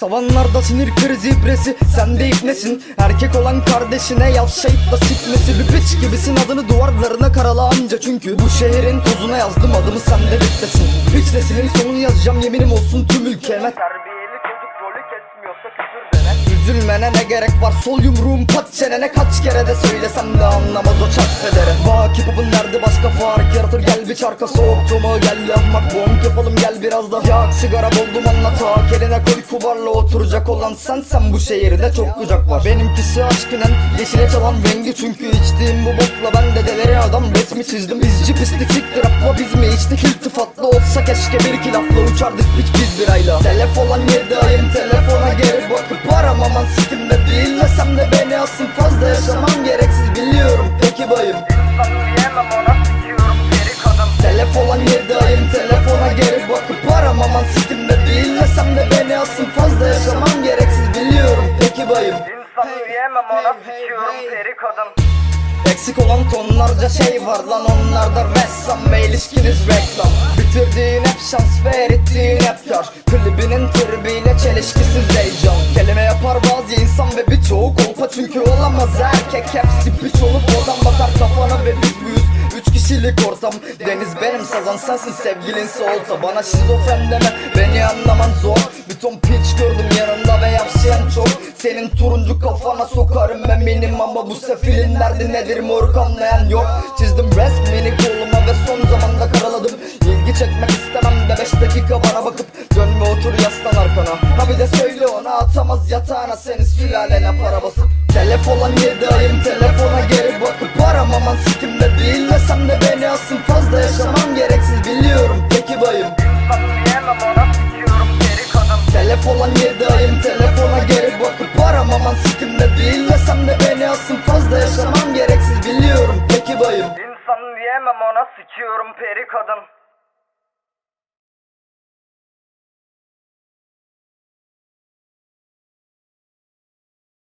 Tavanlarda sinir krizi ibresi Sen de ipnesin. Erkek olan kardeşine yavşayıp da sikmesi. Piç gibisin adını duvarlarına karala amca. Çünkü bu şehrin tozuna yazdım adımı sen de bittesin. Piç neslinin sonunu yazacağım yeminim olsun tüm ülkeme. Terbiyeli çocuk rolü kesmiyorsa küfür dene Üzülmene ne gerek var? Sol yumruğum pat çenene Kaç kere de söylesem de anlamaz o çat federe Bak hip hop'un başka fark yaratır. Gel bir çarka soğuk cuma gel yanmak. Bonk yapalım gel biraz da yak Sigara buldum anlat hak eline koy kubarla oturacak olan sen. Sen bu şehirde çok kucak var. Benimkisi aşkınen yeşile çalan rengi. Çünkü içtiğim bu bokla ben de deleri adam resmi çizdim. İzci pislik siktir yapma biz mi içtik iltifatlı olsa keşke bir iki lafla uçardık hiç biz bir ayla Telef olan yedi ayım telefona geri değilmesem de beni asın fazla yaşamam gereksiz biliyorum. Peki bayım. İnsan diyemem ona sıkıyorum peri kadın. Eksik olan tonlarca şey var lan onlarda ressam ve ilişkiniz reklam. Bitirdiğin hep şans ve erittiğin hep yar. Klibinin tribiyle çelişkisiz heyecan. Kelime yapar bazı insan ve birçoğu kolpa Çünkü olamaz erkek hepsi piç olup oradan bakar kafana ve biz büyüz Üç kişilik ortam Sensin sevgilinse olsa Bana şizofren deme. Beni anlaman zor. Bir ton piç gördüm yanında ve yavşayan çok. Senin turuncu kafana sokarım eminim Ama bu sefilin derdi nedir? Moruk anlayan yok. Çizdim resmini koluma ve son zamanda karaladım. İlgi çekmek istemem de 5 dakika bana bakıp Dön ve otur yaslan arkana. Ha bir de söyle ona atamaz yatağına. Seni sülalene para basıp Telef olan yedi ayım telefona geri bakıp Aram yaşamam gereksiz biliyorum. Peki bayım. İnsan diyemem ona sıkıyorum peri kadın